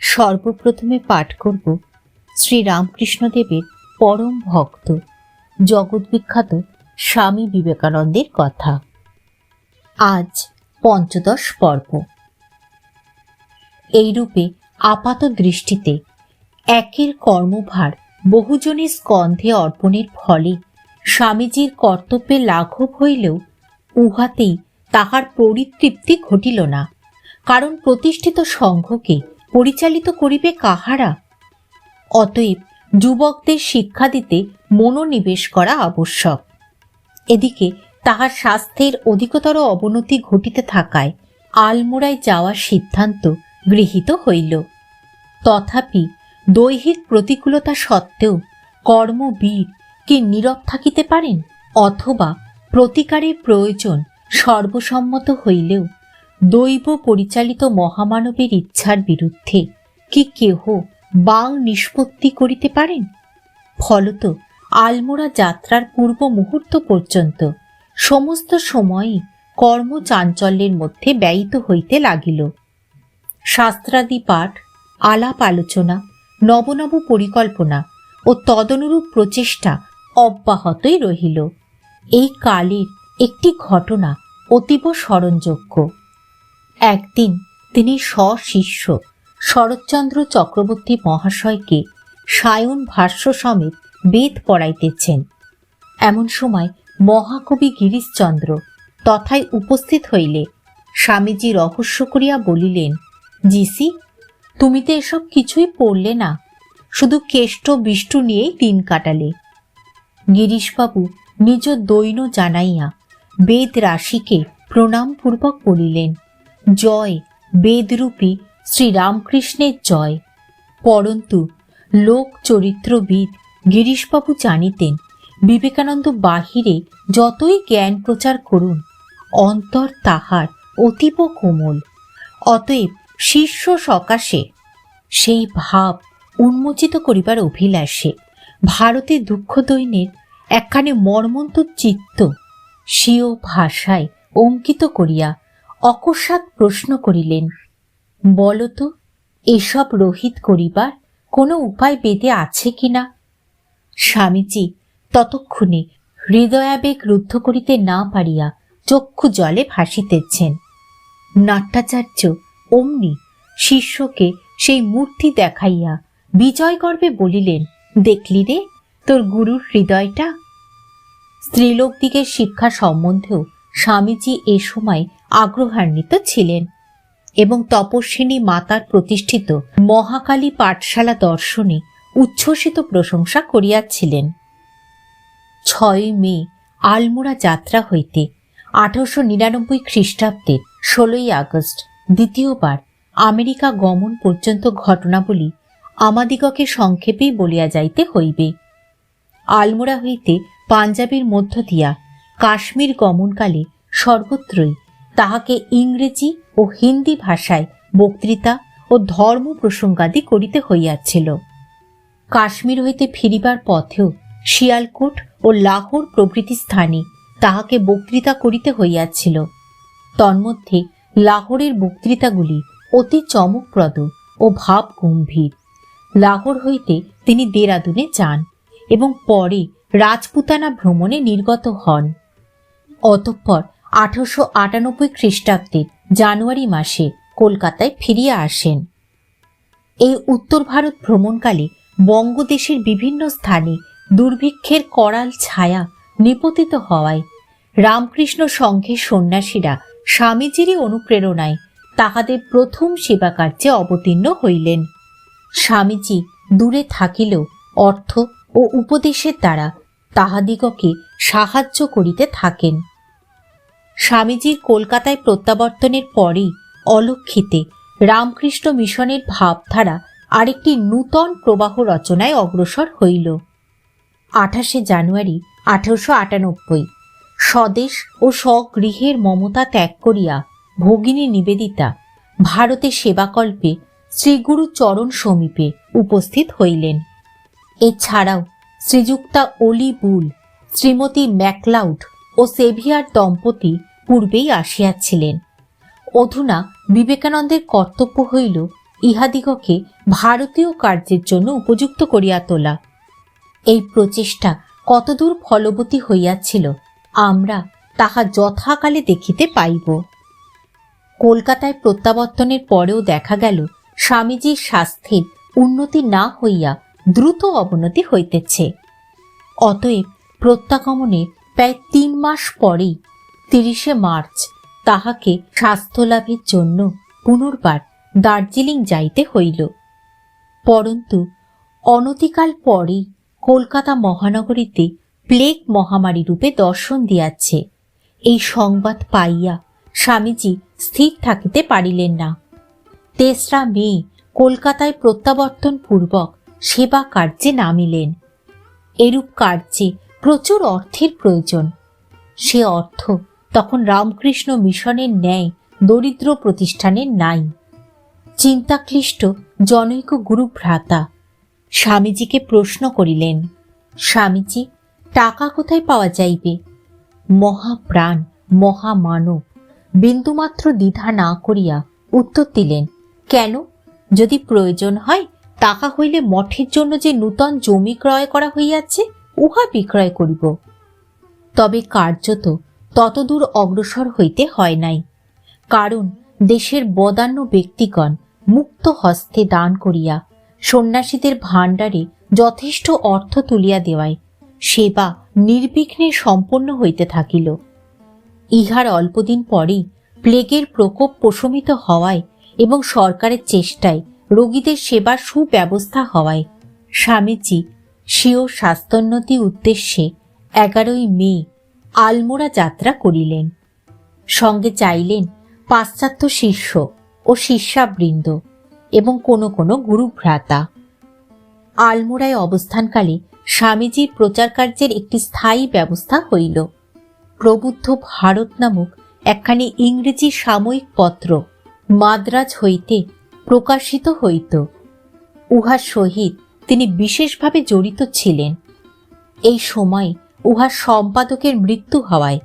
সর্বপ্রথমে পাঠ করব শ্রী রামকৃষ্ণদেবের পরম ভক্ত, জগৎবিখ্যাত স্বামী বিবেকানন্দের কথা। আজ পঞ্চদশ পর্ব। এইরূপে আপাত দৃষ্টিতে একের কর্মভার বহুজনের স্কন্ধে অর্পণের ফলে স্বামীজির কর্তব্যে লাঘব হইলেও উহাতেই তাহার পরিতৃপ্তি ঘটিল না, কারণ প্রতিষ্ঠিত সংঘকে পরিচালিত করিবে কাহারা? অতএব যুবকদের শিক্ষা দিতে মনোনিবেশ করা আবশ্যক। এদিকে তাহার স্বাস্থ্যের অধিকতর অবনতি ঘটিতে থাকায় আলমোড়ায় যাওয়ার সিদ্ধান্ত গৃহীত হইল। তথাপি দৈহিক প্রতিকূলতা সত্ত্বেও কর্মবীর কি নীরব থাকিতে পারেন? অথবা প্রতিকারের প্রয়োজন সর্বসম্মত হইলেও দৈব পরিচালিত মহামানবের ইচ্ছার বিরুদ্ধে কি কেহ বাং নিষ্পত্তি করিতে পারেন? ফলত আলমোড়া যাত্রার পূর্ব মুহূর্ত পর্যন্ত সমস্ত সময়ই কর্মচাঞ্চল্যের মধ্যে ব্যয়িত হইতে লাগিল। শাস্ত্রাদি পাঠ, আলাপ আলোচনা, নবনব পরিকল্পনা ও তদনুরূপ প্রচেষ্টা অব্যাহতই রহিল। এই কালের একটি ঘটনা অতীব স্মরণযোগ্য। একদিন তিনি স্বশিষ্য শরৎচন্দ্র চক্রবর্তী মহাশয়কে সায়ন ভাষ্য সমেত বেদ পড়াইতেছেন। এমন সময় মহাকবি গিরিশচন্দ্র তথায় উপস্থিত হইলে স্বামীজি রহস্য করিয়া বলিলেন, জিসি, তুমি তো এসব কিছুই পড়লে না, শুধু কেষ্ট বিষ্টু নিয়েই দিন কাটালে গিরিশবাবু নিজ দৈন জানাইয়া বেদ রাশিকে প্রণামপূর্বক বলিলেন জয়, বেদরূপী শ্রীরামকৃষ্ণের জয়। পরন্তু লোক চরিত্রবিদ গিরিশবাবু জানিতেন, বিবেকানন্দ বাহিরে যতই জ্ঞান প্রচার করুন, অন্তর তাহার অতীব কোমল। অতএব শীর্ষ সকাশে সেই ভাব উন্মোচিত করিবার অভিলাষে ভারতে দুঃখ দৈন্যের একখানে মর্মন্ত চিত্ত স্বীয় ভাষায় অঙ্কিত করিয়া অকস্মাৎ প্রশ্ন করিলেন, বলতো, এসব রহিত করিবার কোনো উপায় বেদে আছে কিনা স্বামীজি ততক্ষণে হৃদয়াবেগ রুদ্ধ করিতে না পারিয়া চক্ষু জলে ভাসিতেছেন। নাট্যাচার্য অমনি শিষ্যকে সেই মূর্তি দেখাইয়া বিজয় গর্বে বলিলেন, দেখলি রে, তোর গুরুর হৃদয়টা? স্ত্রীলোকদিগের শিক্ষা সম্বন্ধেও স্বামীজি এ সময় আগ্রহান্বিত ছিলেন এবং তপস্বিনী মাতার প্রতিষ্ঠিত মহাকালী পাঠশালা দর্শনে উচ্ছ্বসিত প্রশংসা করিয়াছিলেন। ছয় মে, আলমোড়া যাত্রা হইতে আঠারোশো নিরানব্বই খ্রিস্টাব্দের ষোলোই আগস্ট, দ্বিতীয়বার আমেরিকা গমন পর্যন্ত ঘটনাবলী আমাদিগকে সংক্ষেপেই বলিয়া যাইতে হইবে। আলমোড়া হইতে পাঞ্জাবের মধ্য দিয়া কাশ্মীর গমনকালে সর্বত্রই তাহাকে ইংরেজি ও হিন্দি ভাষায় বক্তৃতা ও ধর্ম প্রসঙ্গাদি করিতে হইয়াছিল। কাশ্মীর হইতে ফিরিবার পথেও শিয়ালকোট ও লাহোর প্রভৃতি স্থানে তাহাকে বক্তৃতা করিতে হইয়াছিল। তন্মধ্যে লাহোরের বক্তৃতাগুলি অতি চমকপ্রদ ও ভাব গম্ভীর লাহোর হইতে তিনি দেরাদুনে যান এবং পরে রাজপুতানা ভ্রমণে নির্গত হন। অতঃপর আঠারোশো আটানব্বই খ্রিস্টাব্দের জানুয়ারি মাসে কলকাতায় ফিরিয়া আসেন। এই উত্তর ভারত ভ্রমণকালে বঙ্গদেশের বিভিন্ন স্থানে দুর্ভিক্ষের করাল ছায়া নিপতিত হওয়ায় রামকৃষ্ণ সংঘের সন্ন্যাসীরা স্বামীজিরই অনুপ্রেরণায় তাহাদের প্রথম সেবা কার্যে অবতীর্ণ হইলেন। স্বামীজি দূরে থাকিলেও অর্থ ও উপদেশের দ্বারা তাহাদিগকে সাহায্য করিতে থাকেন। স্বামীজির কলকাতায় প্রত্যাবর্তনের পরেই অলক্ষিতে রামকৃষ্ণ মিশনের ভাবধারা আরেকটি নূতন প্রবাহ রচনায় অগ্রসর হইল। আঠাশে জানুয়ারি আঠারোশো আটানব্বই, স্বদেশ ও স্বগৃহের মমতা ত্যাগ করিয়া ভগিনী নিবেদিতা ভারতে সেবাকল্পে শ্রীগুরু চরণ সমীপে উপস্থিত হইলেন। এছাড়াও Sriyukta Ole Bull, Shrimati MacLeod ও সেভিয়ার দম্পতি পূর্বেই আসিয়াছিলেন। অধুনা বিবেকানন্দের কর্তব্য হইল ইহাদিগকে ভারতীয় কার্যের জন্য উপযুক্ত করিয়া তোলা। এই প্রচেষ্টা কতদূর ফলবতী হইয়াছিল, আমরা তাহা যথাকালে দেখিতে পাইব। কলকাতায় প্রত্যাবর্তনের পরেও দেখা গেল, স্বামীজির স্বাস্থ্যের উন্নতি না হইয়া দ্রুত অবনতি হইতেছে। অতএব প্রত্যাগমনের প্রায় তিন মাস পরেই তিরিশে মার্চ। তাহাকে স্বাস্থ্যলাভের জন্য পুনর্বার দার্জিলিং যাইতে হইল। পরন্তু, অনতিকাল পরেই কলকাতা মহানগরীতে প্লেগ মহামারী রূপে দর্শন দিয়াছে। এই সংবাদ পাইয়া স্বামীজি স্থির থাকিতে পারিলেন না। তেসরা মে কলকাতায় প্রত্যাবর্তন পূর্বক সেবা কার্যে নামিলেন। এরূপ কার্যে প্রচুর অর্থের প্রয়োজন। সে অর্থ তখন রামকৃষ্ণ মিশনের ন্যায় দরিদ্র প্রতিষ্ঠানের নাই। চিন্তাক্লিষ্ট জনৈক গুরু ভ্রাতা স্বামীজিকে প্রশ্ন করিলেন, স্বামীজি, টাকা কোথায় পাওয়া যাইবে? মহাপ্রাণ, মহামানব বিন্দুমাত্র দ্বিধা না করিয়া উত্তর দিলেন, কেন? যদি প্রয়োজন হয়, টাকা হইলে মঠের জন্য যে নূতন জমি ক্রয় করা হইয়াছে, উহা বিক্রয় করিব। তবে কার্যত ততদূর অগ্রসর হইতে হয় নাই। কারণ দেশের বদান্য ব্যক্তিগণ মুক্ত হস্তে দান করিয়া সন্ন্যাসীদের ভাণ্ডারে যথেষ্ট অর্থ তুলিয়া দেওয়ায় সেবা নির্বিঘ্নে সম্পন্ন হইতে থাকিল। ইহার অল্পদিন পরেই প্লেগের প্রকোপ প্রশমিত হওয়ায় এবং সরকারের চেষ্টায় রোগীদের সেবার সুব্যবস্থা হওয়ায় স্বামীজি স্বীয় স্বাস্থ্যোন্নতি উদ্দেশ্যে এগারোই মে আলমোড়া যাত্রা করিলেন। সঙ্গে চাইলেন পাশ্চাত্য শিষ্য ও শিষ্যাবৃন্দ এবং কোনো কোনো গুরুভ্রাতা। আলমোড়ায় অবস্থানকালে স্বামীজির প্রচার কার্যের একটি স্থায়ী ব্যবস্থা হইল। প্রবুদ্ধ ভারত নামক একখানি ইংরেজি সাময়িক পত্র মাদ্রাজ হইতে প্রকাশিত হইত। উহার সহিত তিনি বিশেষভাবে জড়িত ছিলেন। এই সময় উহার সম্পাদকের মৃত্যু হওয়ায়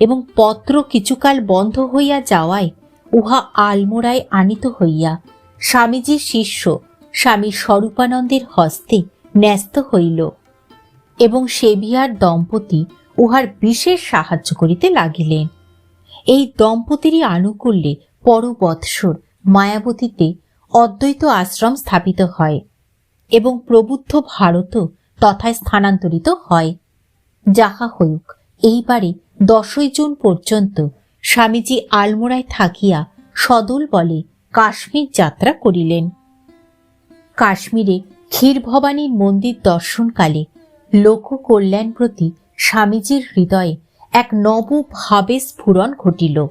এবং পত্র কিছুকাল বন্ধ হইয়া যাওয়ায় উহা আলমোড়ায় আনিত হইয়া স্বামীজির শিষ্য স্বামী স্বরূপানন্দের হস্তে ন্যস্ত হইল এবং সেভিয়ার দম্পতি উহার বিশেষ সাহায্য করিতে লাগিলেন। এই দম্পতিরই আনুকূল্যে পরবৎসর মায়াবতীতে অদ্বৈত আশ্রম স্থাপিত হয় এবং প্রবুদ্ধ ভারতও তথায় স্থানান্তরিত হয়। যাহা হইক এইবারে দশই জুন পর্যন্ত স্বামীজি আলমোড়ায় থাকিয়া সদল বলে কাশ্মীর যাত্রা করিলেন। কাশ্মীরে ক্ষীরভবানীর মন্দির দর্শনকালে লোক কল্যাণ প্রতি স্বামীজির হৃদয়ে এক নব ভাবে স্ফুরণ ঘটিল।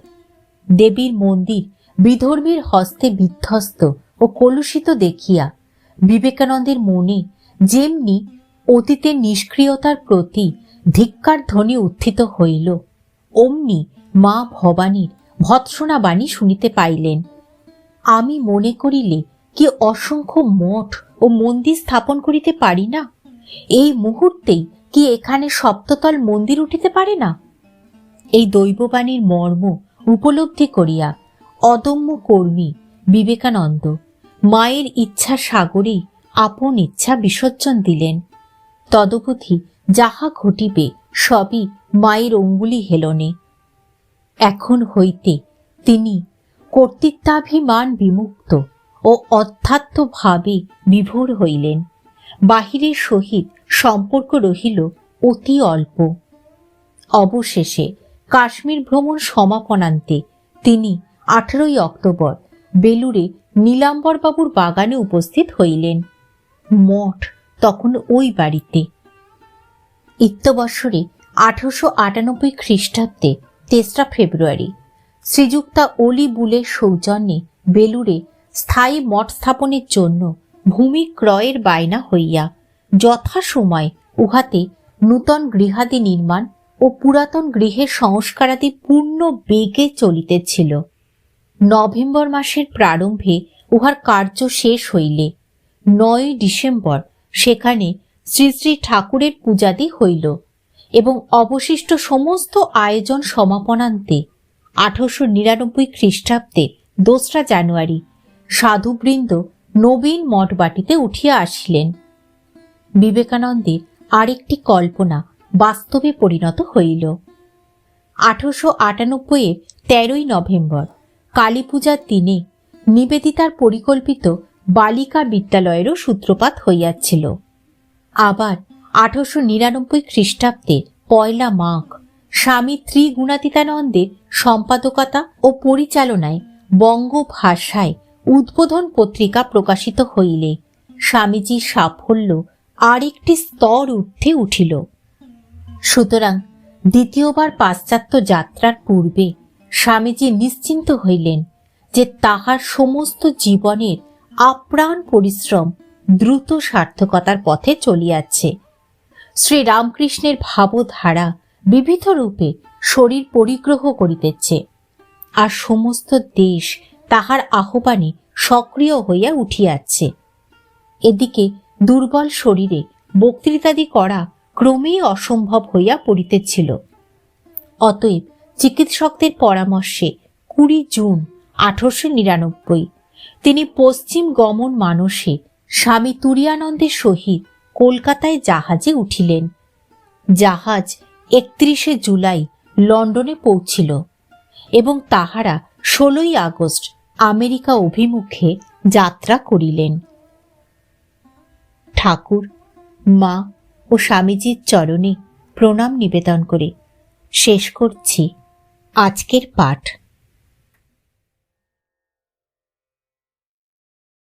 দেবীর মন্দির বিধর্মীর হস্তে বিধ্বস্ত ও কলুষিত দেখিয়া বিবেকানন্দের মনে যেমনি অতীতের নিষ্ক্রিয়তার প্রতি ধিক্কার ধ্বনি উত্থিত হইল। অমনি মা ভবানীর ভৎসনা বাণী শুনিতে পাইলেন। আমি মনে করিলে কি অসংখ্য মঠ ও মন্দির স্থাপন করিতে পারি না? এই মুহূর্তেই কি এখানে সপ্ততল মন্দির উঠিতে পারে না? এই দৈববাণীর মর্ম উপলব্ধি করিয়া অদম্য কর্মী বিবেকানন্দ মায়ের ইচ্ছা সাগরেই আপন ইচ্ছা বিসর্জন দিলেন। তদবধি যাহা ঘটিবে, সবই মায়ের অঙ্গুলি হেলনে। এখন হইতে তিনি কর্তৃত্বাভিমান বিমুক্ত ও অধ্যাত্মভাবে বিভোর হইলেন। বাহিরের সহিত সম্পর্ক রহিল অতি অল্প। অবশেষে কাশ্মীর ভ্রমণ সমাপনান্তে তিনি আঠারোই অক্টোবর বেলুড়ে নীলাম্বরবাবুর বাগানে উপস্থিত হইলেন। মঠ তখন ওই বাড়িতে। ইত্যবৎসরে আঠারোশো আটানব্বই খ্রিস্টাব্দে তেসরা ফেব্রুয়ারি শ্রীযুক্তা অলি বুলের সৌজন্যে বেলুড়ে স্থায়ী মঠ স্থাপনের জন্য ভূমি ক্রয়ের বায়না হইয়া যথাসময় উহাতে নূতন গৃহাদি নির্মাণ ও পুরাতন গৃহের সংস্কারাদি পূর্ণ বেগে চলিতেছিল। নভেম্বর মাসের প্রারম্ভে উহার কার্য শেষ হইলে নয় ডিসেম্বর সেখানে শ্রী শ্রী ঠাকুরের পূজাদি হইল এবং অবশিষ্ট সমস্ত আয়োজন সমাপনান্তে আঠারোশো নিরানব্বই খ্রিস্টাব্দে দোসরা জানুয়ারি সাধুবৃন্দ নবীন মঠবাটিতে উঠিয়া আসিলেন। বিবেকানন্দের আরেকটি কল্পনা বাস্তবে পরিণত হইল। আঠারোশো আটানব্বইয়ের তেরোই নভেম্বর কালী পূজার দিনে নিবেদিতার পরিকল্পিত বালিকা বিদ্যালয়েরও সূত্রপাত হইয়াছিল। আবার আঠারোশো নিরানব্বই খ্রিস্টাব্দের পয়লা মাঘ। স্বামী ত্রিগুণাতীতানন্দের সম্পাদকতা ও পরিচালনায় বঙ্গ ভাষায় উদ্বোধন পত্রিকা প্রকাশিত হইলে স্বামীজির সাফল্য আরেকটি স্তর ঊর্ধ্বে উঠিল। সুতরাং দ্বিতীয়বার পাশ্চাত্য যাত্রার পূর্বে স্বামীজি নিশ্চিন্ত হইলেন যে তাহার সমস্ত জীবনের আপ্রাণ পরিশ্রম দ্রুত সার্থকতার পথে চলিয়াছে। শ্রী রামকৃষ্ণের ভাবধারা বিবিধ রূপে শরীর পরিগ্রহ করিতেছে আর সমস্ত দেশ তাহার আহ্বানে সক্রিয় হইয়া উঠিয়াছে। এদিকে দুর্বল শরীরে বক্তৃতাদি করা ক্রমেই অসম্ভব হইয়া পড়িতেছিল। অতএব চিকিৎসকদের পরামর্শে কুড়ি জুন আঠারোশো নিরানব্বই, তিনি পশ্চিম গমন মানসে স্বামী তুরিয়ানন্দের সহিত কলকাতায় জাহাজে উঠিলেন। জাহাজ একত্রিশে জুলাই লন্ডনে পৌঁছিল এবং তাহারা ষোলোই আগস্ট আমেরিকা অভিমুখে যাত্রা করিলেন। ঠাকুর, মা ও স্বামীজির চরণে প্রণাম নিবেদন করে শেষ করছি আজকের পাঠ।